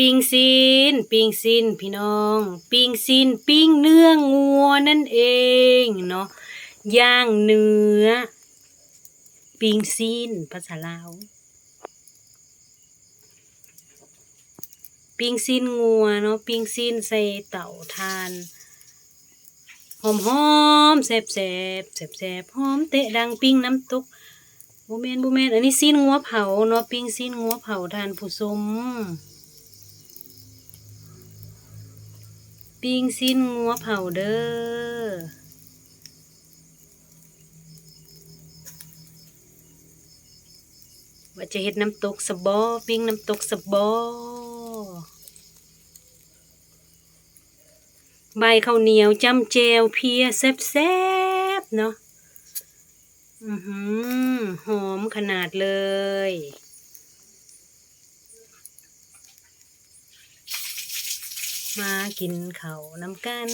ปิ้งซีน ปิ้งซีนพี่น้อง ปิ้งซีนปิ้งเนื้องัวนั่นเองเนาะย่างเนื้อ ปิ้งซีนภาษาลาวปิ้งซีนงัวเนาะปิ้งซีนใส่เต่าทานหอมหอมแซ่บแซ่บแซ่บแซ่บหอมเตะดังปิ้งน้ำตกบูเมนบูเมนอันนี้ซีนงัวเผาเนาะปิ้งซีนงัวเผาทานผู้ชม ปิ้งสิ้นงัวเผาเด้อว่าจะเฮ็ดน้ำตกสบอปิ้งน้ำตกสบอใบข้าวเหนียวจำแจวเพียแซ่บๆเนาะอือหือหอมขนาดเลย มากินเขาวนำกัน